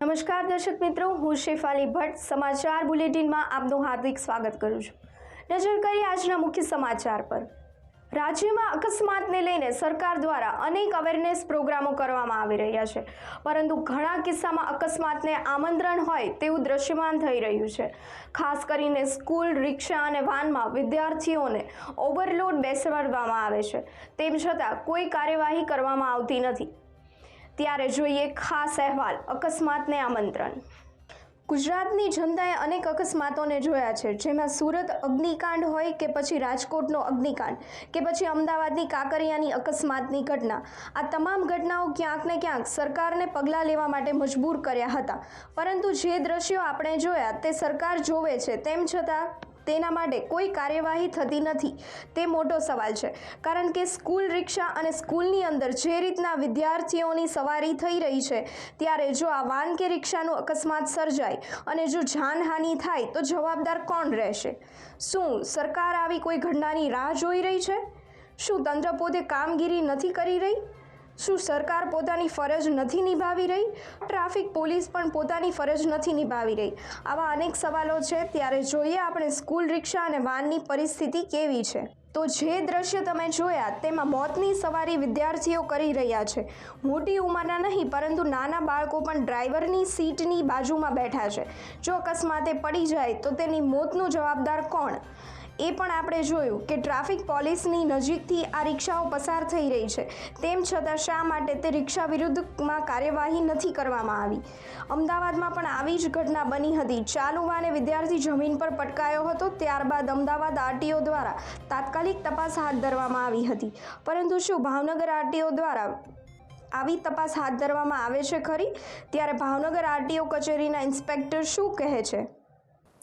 નમસ્કાર દર્શક મિત્રો, હું શેફાલી ભટ્ટ, સમાચાર બુલેટિનમાં આપનું હાર્દિક સ્વાગત કરું છું. નજર કરીએ આજના મુખ્ય સમાચાર પર. રાજ્યમાં અકસ્માતને લઈને સરકાર દ્વારા અનેક અવેરનેસ પ્રોગ્રામો કરવામાં આવી રહ્યા છે. પરંતુ ઘણા કિસ્સામાં અકસ્માતને આમંત્રણ હોય તેવું દ્રશ્યમાન થઈ રહ્યું છે. ખાસ કરીને સ્કૂલ, રિક્ષા અને વાનમાં વિદ્યાર્થીઓને ઓવરલોડ બેસાડવામાં આવે છે. તેમ છતાં કોઈ કાર્યવાહી કરવામાં આવતી નથી. ત્યારે જોઈએ ખાસ અહેવાલ, અકસ્માતને આમંત્રણ. ગુજરાતની જનતાએ અનેક અકસ્માતોને જોયા છે, જેમાં સુરત અગ્નિકાંડ હોય કે પછી રાજકોટનો અગ્નિકાંડ, કે પછી અમદાવાદની કાંકરિયાની અકસ્માતની ઘટના. આ તમામ ઘટનાઓ ક્યાંક ને ક્યાંક સરકારને પગલાં લેવા માટે મજબૂર કર્યા હતા. પરંતુ જે દ્રશ્યો આપણે જોયા તે સરકાર જોવે છે, તેમ છતાં તેના માટે કોઈ કાર્યવાહી થતી નથી. તે મોટો સવાલ છે. કારણ કે સ્કૂલ રિક્ષા અને સ્કૂલની અંદર જે રીતના વિદ્યાર્થીઓની સવારી થઈ રહી છે, ત્યારે જો આ વાન કે રિક્ષાનું અકસ્માત સર્જાય અને જો જાનહાનિ થાય, તો જવાબદાર કોણ રહેશે? શું સરકાર આવી કોઈ ઘટનાની રાહ જોઈ રહી છે? શું તંત્ર પોતે કામગીરી નથી કરી રહી? શું સરકાર પોતાની ફરજ નથી નિભાવી રહી? ટ્રાફિક પોલીસ પણ પોતાની ફરજ નથી નિભાવી રહી. આવા અનેક સવાલો છે. ત્યારે જોઈએ આપણે સ્કૂલ રિક્ષા અને વાનની પરિસ્થિતિ કેવી છે? તો જે દ્રશ્ય તમે જોયા તેમાં મોતની સવારી વિદ્યાર્થીઓ કરી રહ્યા છે. મોટી ઉંમરના નહીં, પરંતુ નાના બાળકો પણ ડ્રાઈવરની સીટની બાજુમાં બેઠા છે. જો અકસ્માતે પડી જાય તો તેની મોતનું જવાબદાર કોણ? એ પણ આપણે જોયું કે ટ્રાફિક પોલીસની નજીકથી આ રિક્ષાઓ પસાર થઈ રહી છે. તેમ છતાં શા માટે તે રિક્ષા વિરુદ્ધમાં કાર્યવાહી નથી કરવામાં આવી? અમદાવાદમાં પણ આવી જ ઘટના બની હતી. ચાલુ વાને વિદ્યાર્થી જમીન પર પટકાયો હતો, ત્યારબાદ અમદાવાદ આરટીઓ દ્વારા તાત્કાલિક તપાસ હાથ ધરવામાં આવી હતી. પરંતુ શું ભાવનગર આરટીઓ દ્વારા આવી તપાસ હાથ ધરવામાં આવે છે ખરી? ત્યારે ભાવનગર આરટીઓ કચેરીના ઇન્સ્પેક્ટર શું કહે છે?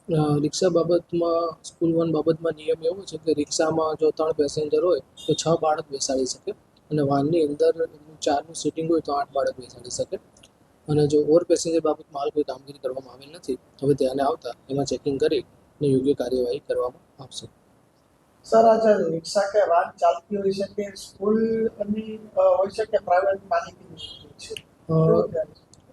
રિક્ષા બાબતમાં સ્કૂલ વન બાબતમાં નિયમ એવો છે કે રિક્ષામાં જો ત્રણ પેસેન્જર હોય તો છ બાળક બેસાડી શકે અને વાનની અંદર ચારનું સીટિંગ હોય તો આઠ બાળક બેસાડી શકે. અને જો ઓવર પેસેન્જર બાબતમાં હાલ કોઈ કામગીરી કરવામાં આવેલ નથી હવે ધ્યાને આવતા એમાં ચેકિંગ કરી અને યોગ્ય કાર્યવાહી કરવામાં આવશે. સર આ જે રિક્ષા કે વાન ચાલતી છે તે સ્કૂલની અ, હોય છે કે પ્રાઇવેટ માલિકીની?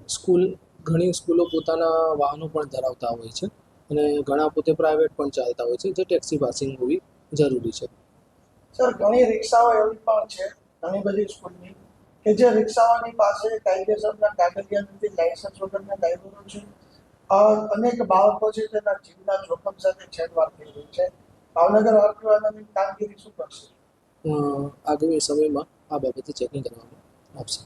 સ્કૂલ ઘણી સ્કૂલો પોતાના વાહનો પણ ધરાવતા હોય છે. અને ઘણા પોતે પ્રાઇવેટ પણ ચાલતા હોય છે જે ટેક્સી પાસિંગ હોવી જરૂરી છે. સર ઘણી રિક્ષાઓ એવી પણ છે ઘણી બધી સ્કૂલની કે જે રિક્ષાઓની પાસે કાયદેસરના કાગળિયા નથી લાયસન્સ વગરના ડ્રાઈવરો છે અનેક બાળકો છે તેના જીવના જોખમ સાથે છેડવાડ થઈ રહી છે. ભાવનગર આરટીઓની કામગીરી શું કરશે? આગામી સમયમાં આ બાબતે ચેકિંગ કરવામાં આવશે.